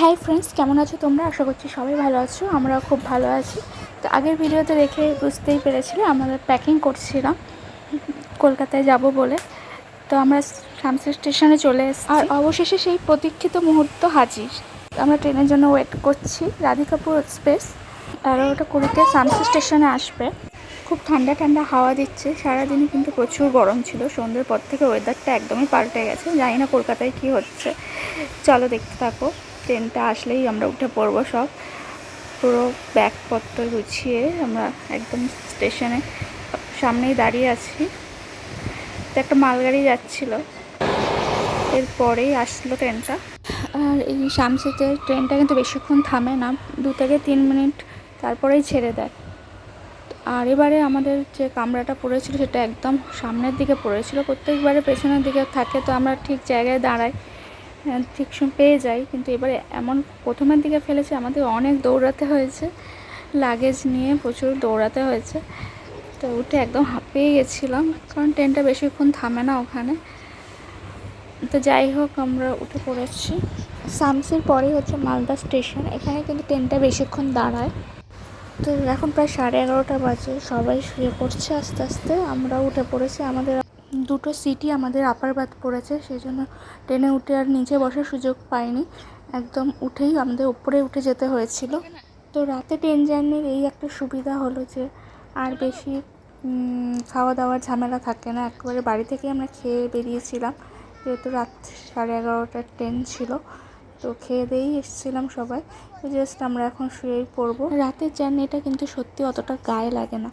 হ্যাঁ ফ্রেন্ডস কেমন আছো তোমরা? আশা করছি সবাই ভালো আছো, আমরাও খুব ভালো আছি। তো আগের ভিডিওতে দেখে বুঝতেই পেরেছিলে আমরা প্যাকিং করছিলাম, কলকাতায় যাব বলে। তো আমরা শামসা স্টেশনে চলে এসেছি। আর অবশেষে সেই প্রতীক্ষিত মুহূর্ত হাজির। আমরা ট্রেনের জন্য ওয়েট করছি, রাধিকাপুর এক্সপ্রেস এগারোটা কুড়িতে শামসা স্টেশনে আসবে। খুব ঠান্ডা ঠান্ডা হাওয়া দিচ্ছে সারাদিনই কিন্তু প্রচুর গরম ছিল, সন্ধ্যের পর থেকে ওয়েদারটা একদমই পাল্টে গেছে। জানি না কলকাতায় কি হচ্ছে। চলো দেখতে থাকো। ট্রেনটা আসলেই আমরা উঠে পড়ব সব। পুরো ব্যাগপত্র গুছিয়ে আমরা একদম স্টেশনে, সামনেই দাঁড়িয়ে আছি। তো একটা মালগাড়ি যাচ্ছিল। এরপরেই আসলো ট্রেনটা। আর এই শামসিতে ট্রেনটা কিন্তু বেশিক্ষণ থামে না, দু থেকে তিন মিনিট, তারপরেই ছেড়ে দেয়। আর এবারে আমাদের যে কামরাটা পড়েছিল, সেটা একদম সামনের দিকে পড়েছিল। প্রত্যেকবারে পেছনের দিকে থাকে, তো আমরা ঠিক জায়গায় দাঁড়াই। ঠিক সময় পেয়ে যাই। কিন্তু এবারে এমন প্রথমের দিকে ফেলেছে, আমাদের অনেক দৌড়াতে হয়েছে। লাগেজ নিয়ে প্রচুর দৌড়াতে হয়েছে। তো উঠে একদম হাঁপিয়ে গেছিলাম, কারণ ট্রেনটা বেশিক্ষণ থামে না ওখানে। তো যাই হোক, আমরা উঠে পড়েছি। সামসির পরেই হচ্ছে মালদা স্টেশন। এখানে কিন্তু ট্রেনটা বেশিক্ষণ দাঁড়ায়। তো এখন প্রায় সাড়ে এগারোটা বাজে, সবাই শুয়ে পড়ছে আস্তে আস্তে। আমরা উঠে পড়েছি, আমাদের দুটো সিটই আমাদের আপার বাদ পড়েছে সেই জন্য ট্রেনে উঠে আর নিচে বসার সুযোগ পাইনি। একদম উঠেই আমাদের উপরে উঠে যেতে হয়েছিল। তো রাতে ট্রেন জার্নির এই একটা সুবিধা হলো যে, আর বেশি খাওয়া দাওয়ার ঝামেলা থাকে না। একেবারে বাড়ি থেকে আমরা খেয়ে বেরিয়েছিলাম। যেহেতু রাত সাড়ে এগারোটার ট্রেন ছিল, তো খেয়ে দিয়েই এসেছিলাম সবাই। জাস্ট আমরা এখন শুয়েই পড়ব। রাতের জার্নিটা কিন্তু সত্যি অতটা গায়ে লাগে না।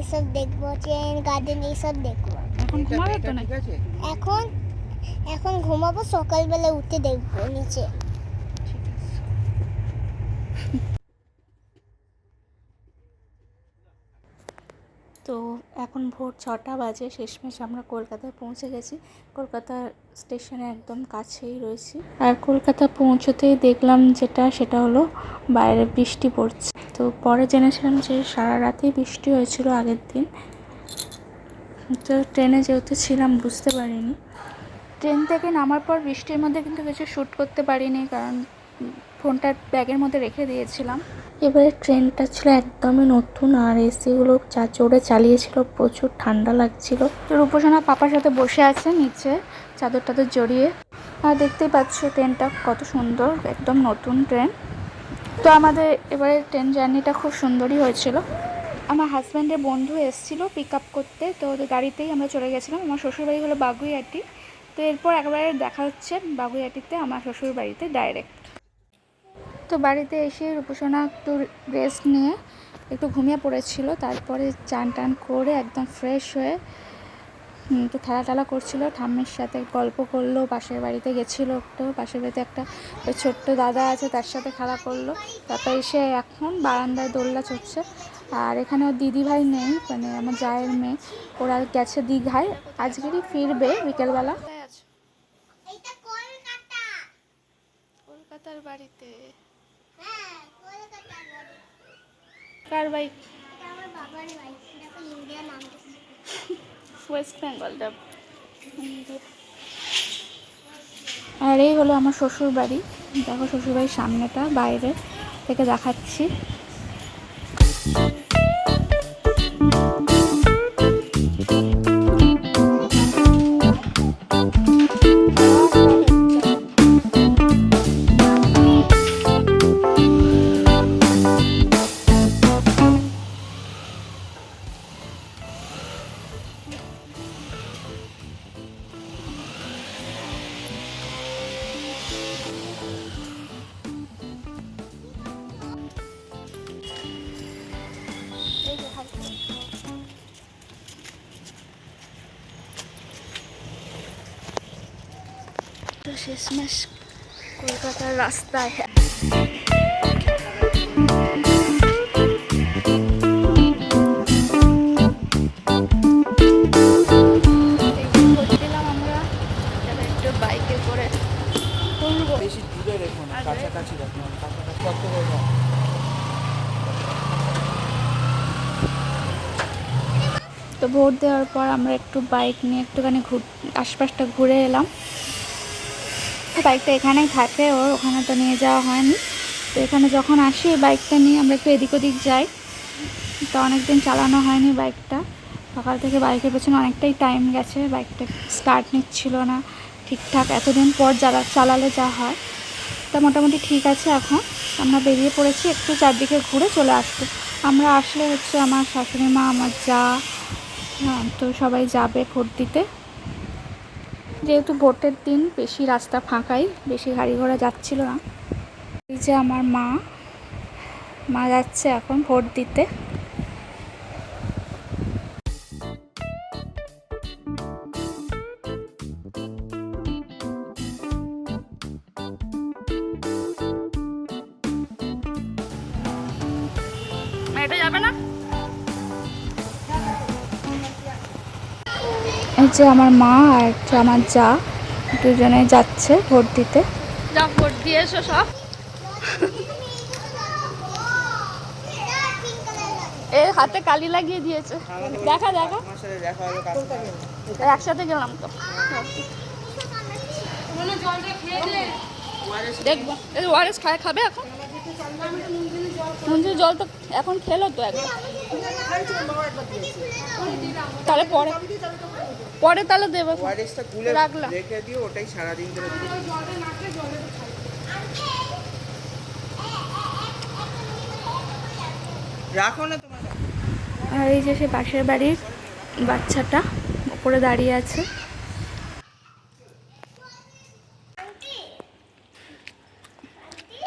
এইসব দেখব ট্রেন গার্ডেন এইসব দেখব। এখন ঘুমাবে তো না এখন এখন ঘুমাবো সকালবেলা উঠে দেখব নিচে। তো এখন ভোর ছটা বাজে শেষমেশ আমরা কলকাতায় পৌঁছে গেছি। কলকাতা স্টেশনে একদম কাছেই রয়েছি। আর কলকাতা পৌঁছতেই দেখলাম যেটা, সেটা হলো বাইরে বৃষ্টি পড়ছে। তো পরে জেনেছিলাম যে সারা রাতেই বৃষ্টি হয়েছিল আগের দিন। তো ট্রেনে যেহেতু ছিলাম, বুঝতে পারিনি। ট্রেন থেকে নামার পর বৃষ্টির মধ্যে কিন্তু কিছু শ্যুট করতে পারিনি, কারণ ফোনটা ব্যাগের মধ্যে রেখে দিয়েছিলাম। এবারে ট্রেনটা ছিল একদমই নতুন, আর এসিগুলো চা, জোরে চালিয়েছিল, প্রচুর ঠান্ডা লাগছিল। রূপসানা পাপার সাথে বসে আছে নিচে। চাদর টাদর জড়িয়ে, আর দেখতেই পাচ্ছ ট্রেনটা কত সুন্দর, একদম নতুন ট্রেন। তো আমাদের এবারে ট্রেন জার্নিটা খুব সুন্দরই হয়েছিল। আমার হাজব্যান্ডের বন্ধু এসেছিল পিক আপ করতে, তো ওদের গাড়িতেই আমরা চলে গেছিলাম। আমার শ্বশুরবাড়ি হলো বাগুইয়াটি তো এরপর একবারে দেখা হচ্ছে বাগুইয়াটিতে আমার শ্বশুর বাড়িতে ডাইরেক্ট তো বাড়িতে এসে রূপসোনা একটু রেস্ট নিয়ে একটু ঘুমিয়ে পড়েছিল। তারপরে চান টান করে একদম ফ্রেশ হয়ে একটু খেলা টেলা করছিল ঠাম্মির সাথে গল্প করল পাশের বাড়িতে গেছিল একটু পাশের বাড়িতে একটা ওই ছোট্ট দাদা আছে তার সাথে খেলা করল। তারপর এসে এখন বারান্দায় দোল্লা চড়ছে। আর এখানে ওর দিদি ভাই নেই মানে আমার জায়ের মেয়ে। ওরা গেছে দীঘায়। আজকেরই ফিরবে বিকেলবেলা। কলকাতার বাড়িতে? হ্যাঁ কলকাতার বাড়ি কার বাইক আমার বাবার দেখো ইন্ডিয়া নাম ওয়েস্ট বেঙ্গলটা। আর এই হলো আমার শ্বশুর বাড়ি দেখো শ্বশুরবাড়ির সামনেটা বাইরে থেকে দেখাচ্ছি। তো শেষমেশ কলকাতার রাস্তায়। দিলাম আমরা এবার একটু বাইকে করে বেশি দূরে রেখো না কাছাকাছি রাখো না কাছাকাছি কত বড় তো ভোট দেওয়ার পর আমরা একটু বাইক নিয়ে একটুখানি ঘুর আশপাশটা ঘুরে এলাম। বাইকটা এখানেই থাকে ওর ওখানে তো নিয়ে যাওয়া হয়নি। তো এখানে যখন আসি বাইকটা নিয়ে আমরা একটু এদিক ওদিক যাই। তো অনেক দিন চালানো হয়নি বাইকটা সকাল থেকে বাইকের পেছনে অনেকটাই টাইম গেছে বাইকটা স্টার্ট নিচ্ছিল না ঠিকঠাক। এতদিন পর জ্বালা চালালে যা হয়। তা মোটামুটি ঠিক আছে এখন। আমরা বেরিয়ে পড়েছি, একটু চারদিকে ঘুরে চলে আসব। আমরা আসলে হচ্ছে আমার শাশুড়ি মা, আমার যা হ্যাঁ তো সবাই যাবে ভোট দিতে। যেহেতু ভোটের দিন, বেশি রাস্তা ফাঁকাই, বেশি গাড়ি ঘোড়া যাচ্ছিল না। এই যে আমার মা মা যাচ্ছে এখন ভোট দিতে। যে আমার মা আর হচ্ছে আমার যা, দুজনে যাচ্ছে ভোট দিতে। যা ভোট দিয়ে এসো সব। এ, হাতে কালি লাগিয়ে দিয়েছে। দেখা দেখা। একসাথে গেলাম তো। দেখব। ওয়ারেস খায়, খাবে এখন? মঞ্জুর জল তো এখন খেলো তো একবার তাহলে পরে। পরে তাহলে দেবো। ওয়ারেসটা গুলে রাখলাম। রেখে দিও ওটাই সারাদিন ধরে রাখো না তোমার। আর এই যে সে পাশের বাড়ির বাচ্চাটা উপরে দাঁড়িয়ে আছে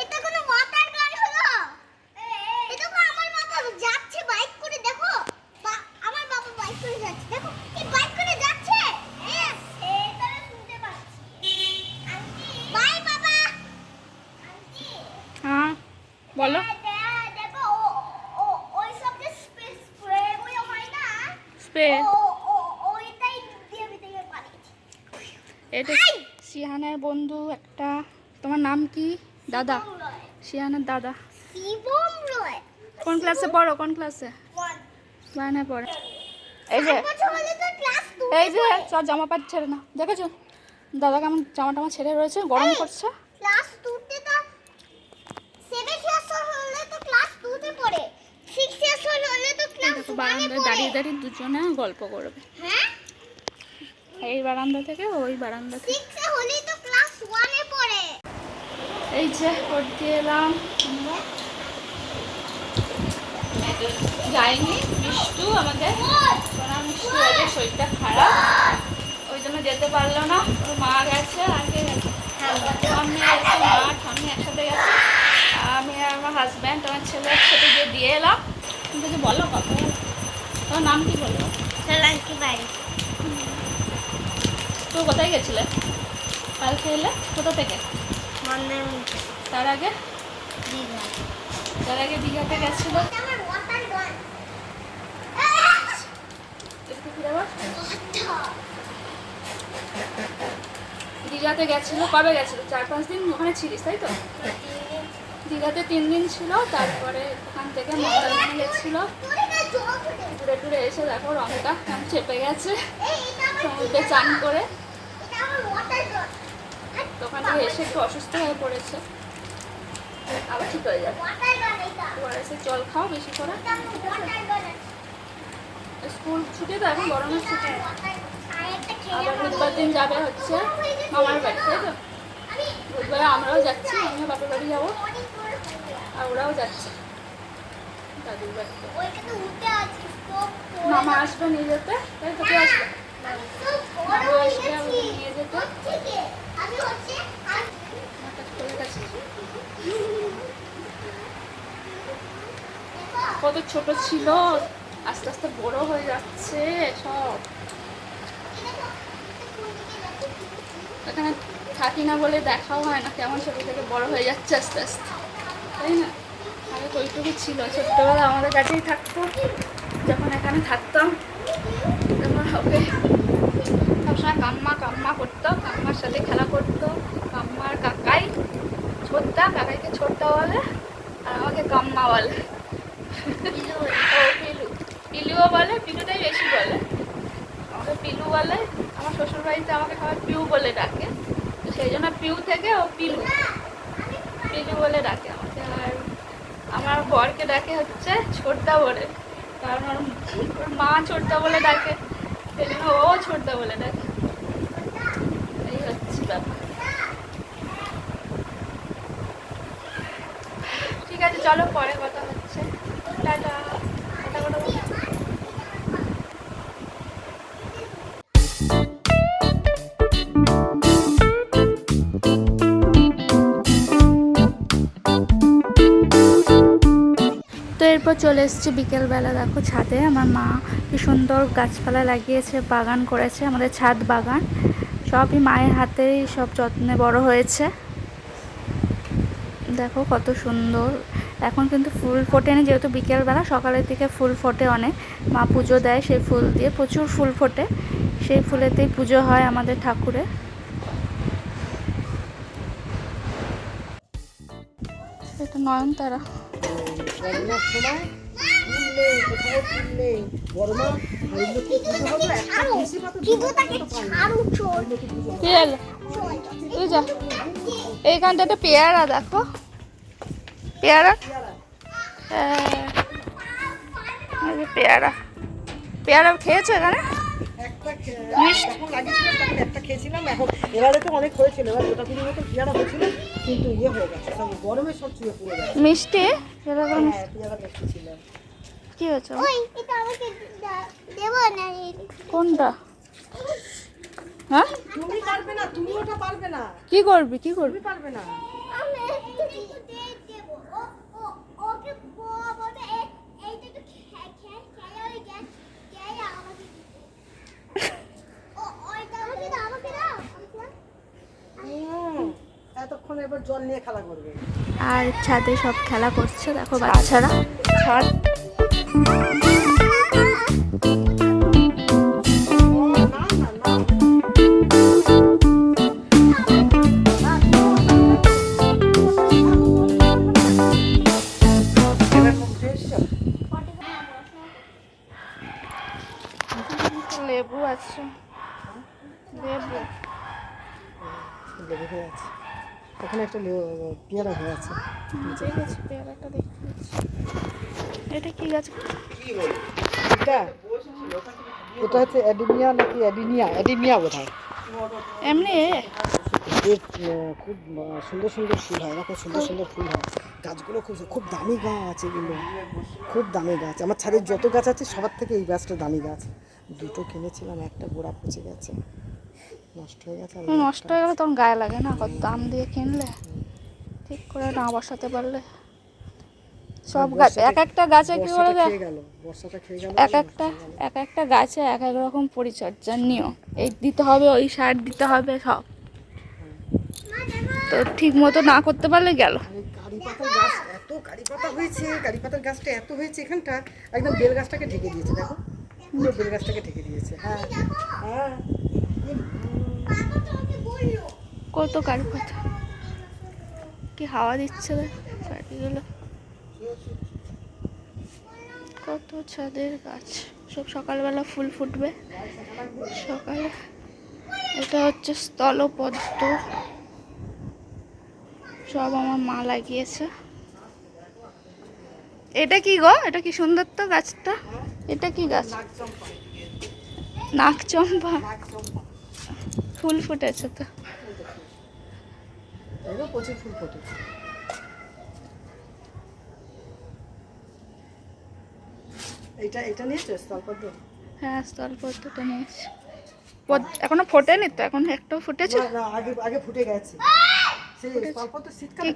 এটা কোনো ওয়াটার গান হলো এটা তো আমার বাবা যাচ্ছে বাইক করে দেখো বা- আমার বাবা বাইক করে যাচ্ছে দেখো কি বাইক করে যাচ্ছে Yes, এটা আমি শুনতে পাচ্ছি বাই বাবা আন্টি হ্যাঁ বলো দে- দেখো ও- ও- ওই সব যে স্প্রে স্প্রে গুলো হয় না স্প্রে ও- ও- ওইটাই দিয়ে দিয়ে পাঠিয়েছি এটা সিহানের বন্ধু একটা তোমার নাম কি? দাদা। সিহানের দাদা। কোন ক্লাসে পড়ো? কোন ক্লাসে. বায়না পড়ে। এই যে। এই যে সব জামা প্যান্ট ছেড়ে না দেখেছ? দাদা কেমন জামা টামা ছেড়ে রয়েছে গরম করছে। ক্লাস টুতে তো সেভেন ইয়ার্স হলে তো ক্লাস টুতে পড়ে। সিক্স ইয়ার্স হলে তো ক্লাস বারান্দায় দাঁড়িয়ে দাঁড়িয়ে দুজনে গল্প করবে। হ্যাঁ? এই বারান্দা থেকে ওই বারান্দা থেকে। সিক্সে হলেই তো ক্লাস ওয়ানে পড়ে। এই যে করতে এলাম। যাইনি মিষ্টু আমাদের। মিষ্টু আগে শরীরটা খারাপ। ওই জন্য যেতে পারল না। ওর মা গেছে আগে ঠাম্মি গেছে? মা ঠাম্মি একসাথে গেছে। আমি আর আমার হাজব্যান্ড আমার ছেলে একসাথে গিয়ে দিয়ে এলাম। কিন্তু যে বলো বলো। তোমার নাম কি বলব চালাকি বাড়ি? তো কোথায় গেছিলে? কালকে এলে কোথা থেকে? তার আগে? তার আগে দীঘাতে গেছিল। দীঘাতে গেছিল। কবে গেছিল? চার পাঁচ দিন ওখানে ছিলিস তাই তো? দীঘাতে তিন দিন ছিল তারপরে ওখান থেকে মন্দারমণি গেছিল। ঘুরে টুরে এসে দেখো কেমন চেপে গেছে। সমুদ্রে চান করে। তো ওখান থেকে এসে একটু অসুস্থ হয়ে পড়েছে। আবার ঠিক হয়ে যাবে। এসে জল খাও বেশি করে। স্কুল ছুটি তো এখন গরমের ছুটি। আবার বুধবার দিন যাবে হচ্ছে মামার বাড়ি তাই তো? বুধবারে আমরাও যাচ্ছি আমিও বাপের বাড়ি যাব। আর ওরাও যাচ্ছে দাদুর বাড়িতে। মামা আসবে নিয়ে যেতে তাই তো? কে আসবে? কত ছোট ছিল? আস্তে আস্তে বড় হয়ে যাচ্ছে সব। এখানে থাকি না বলে দেখাও হয় না, কেমন ছোটো থেকে বড় হয়ে যাচ্ছে আস্তে আস্তে। তাই না? আগে ওইটুকু ছিল ছোট্টবেলা আমাদের কাছেই থাকতো। যখন এখানে থাকতাম তখন ওকে সবসময় কাম্মা কাম্মা করতো কাম্মার সাথে খেলা করতো কাম্মার কাকাই ছোট্টা কাকাইকে ছোট্টা বলে আর আমাকে কাম্মা বলে। ও পিলু। পিলুও বলে পিলুটাই বেশি বলে। আমাকে পিলু বলে আমার শ্বশুর বাড়িতে আমাকে সবাই পিউ বলে ডাকে। তো সেই জন্য পিউ থেকে ও পিলু। পিলু বলে ডাকে আমাকে। আর আমার বরকে ডাকে হচ্ছে ছোটদা বলে। কারণ ওর ওর মা ছোটদা বলে ডাকে। সেই জন্য ও ছোটদা বলে ডাকে এই হচ্ছে ব্যাপার ঠিক আছে চলো, পরে কথা হচ্ছে। তো এরপর চলে এসেছি বিকেলবেলা, দেখো ছাদে। আমার মা কি সুন্দর গাছপালা লাগিয়েছে, বাগান করেছে, আমাদের ছাদ বাগান। সবই মায়ের হাতেই সব যত্নে বড় হয়েছে। দেখো কত সুন্দর এখন কিন্তু ফুল ফোটে ফোটেনি যেহেতু বিকেলবেলা সকালের দিকে ফুল ফোটে অনেক, মা পুজো দেয় সেই ফুল দিয়ে, প্রচুর ফুল ফোটে। সেই ফুলেতেই পুজো হয় আমাদের ঠাকুরের এটা নয়নতারা। করোনার সময় ফুল নেই কোথাও ফুল নেই গরমা আর এগুলো কি পুজো হলো? একটা তুলসী পাতা বিভূতাকে ছাড়ু চোর কি হলো তুই যা এইখানটা একটা পেয়ারা দেখো। পেয়ারা? হ্যাঁ। পেয়ারা। পেয়ারা খেয়েছো এখানে? কিন্তু ইয়ে হয়ে গেছে সব গরমে সব চুয়ে পড়ে গেছে। মিষ্টি? এরকম পেয়ারা মিষ্টি কি হয়েছে? ওই এটা আমাকে দা- দেবো না? কোনটা? হ্যাঁ? তুমি পারবে না তুমি ওটা পারবে না। কি করবি কি করবি? পারবে না আমি একটু দিয়ে দেবো ও ও ওকে বলবে এই এইটা একটু খেয়ে খেয়ে খেয়ে ওই গ্যাস খেয়ে আমাকে দিতে ও ওইটা আমাকে দাও আমাকে দাও আমাকে দাও। হুম, এতক্ষণ এবার জল নিয়ে খেলা করবে। আর ছাদে সব খেলা করছে দেখো বাচ্চারা। ছাদ। একটা পেয়ারা হয়ে আছে। ঠিক আছে পেয়ারাটা এটা কি গাছ? এটা? এটা হচ্ছে অ্যাডিনিয়া নাকি অ্যাডিনিয়া? অ্যাডিনিয়া বোধ হয় এমনি? খুব সুন্দর সুন্দর ফুল হয়। এরকম সুন্দর সুন্দর ফুল হয়। গাছগুলো খুব খুব দামি গাছ এগুলো। খুব দামি গাছ। আমার ছাদের যত গাছ আছে সবার থেকে এই গাছটা দামি গাছ। দুটো কিনেছিলাম একটা গোড়া পচে গেছে। নষ্ট হয়ে গেছে নষ্ট হয়ে গেলে তখন গায়ে লাগে না কত দাম দিয়ে কিনলে? ঠিক করে না বসাতে পারলে। সব গাছ এক একটা গাছে কি গেল এক একটা এক একটা গাছে এক এক রকম পরিচর্যার নিয়ম এই দিতে হবে ওই সার দিতে হবে সব। তো ঠিক মতো না করতে পারলে গেল। আর কারি পাতার গাছ এত কারি পাতা হয়েছে কারি পাতার গাছটা এত হয়েছে এখানটা একদম বেল গাছটাকে ঢেকে দিয়েছে দেখো। পুরো বেল গাছটাকে ঢেকে দিয়েছে হ্যাঁ। হ্যাঁ। কত কারি পাতা কি হাওয়া দিচ্ছে কারিগুলো কত ছাদের গাছ। সব সকালবেলা ফুল ফুটবে। সকালে এটা হচ্ছে স্থলপদ্ম। সব আমার মা লাগিয়েছে। এটা কি গো? এটা কি সুন্দর তো গাছটা? এটা কি গাছ? নাক চম্পা ফুল ফুটেছে তো। প্রচুর ফুল ফোটে এইটা এটা নিয়েছো স্থলপদ্ম হ্যাঁ স্থলপদ্মটা নিয়েছি। পদ- এখনও ফোটেনি তো এখন একটু ফুটেছে। না, আগে আগে ফুটে গেছে।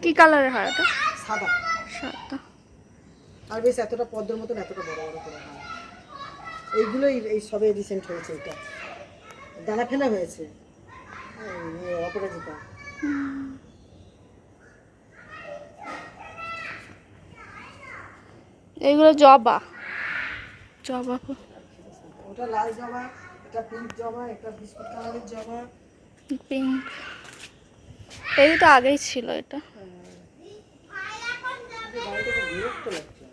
কি কালারের হয় সাদা। সাদা। আর বেশ এতটা পদ্মের মতন এতটা বড় বড় করে হয়। এইগুলোই এই সবে রিসেন্ট হয়েছে এটা। দানা ফেনা হয়েছে। অপরাজিতা। এইগুলো জবা। জবা। ওটা লাল জবা এটা পিঙ্ক জবা এটা বিস্কুট কালারের জবা। পিঙ্ক এই তো আগেই ছিল এটা। লাগছে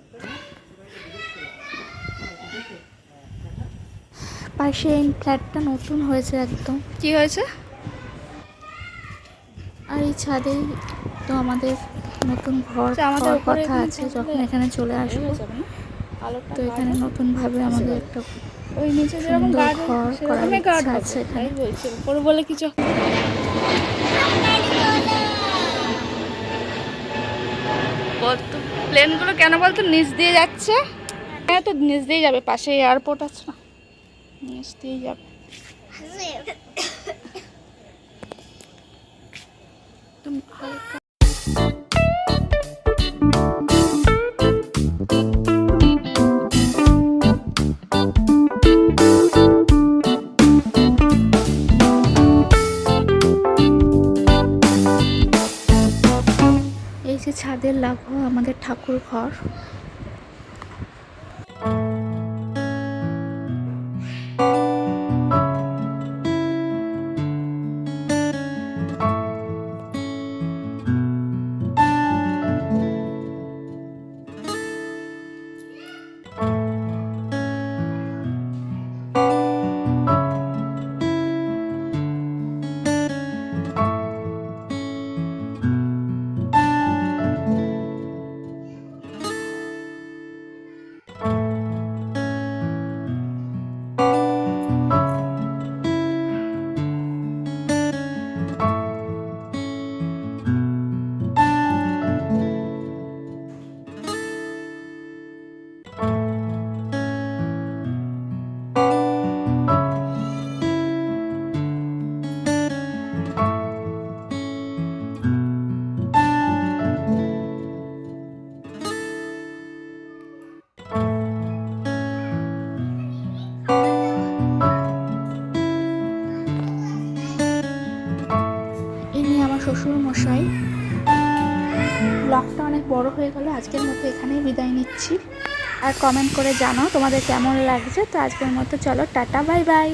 পাশে এই ফ্ল্যাটটা নতুন হয়েছে একদম। কি হয়েছে? আর এই ছাদেই তো আমাদের নতুন ঘর আচ্ছা, আমাদের কথা আছে যখন এখানে চলে আসব। তো এখানে নতুন ভাবে আমাদের একটা ওই নিচে যেরকম গার্ড সেরকমই গার্ড আছে এখানে। বলছি উপরে বলে কিছু প্লেনগুলো কেন বলতো? নিচ দিয়ে যাচ্ছে। হ্যাঁ তো নিচ দিয়ে যাবে পাশে এয়ারপোর্ট আছে না? নিচ দিয়ে যাবে একদম এই যে ছাদের লাগোয়া আমাদের ঠাকুর ঘর। আর কমেন্ট করে জানাও তোমাদের কেমন লাগছে। তো আজকের মতো চলো টাটা বাই বাই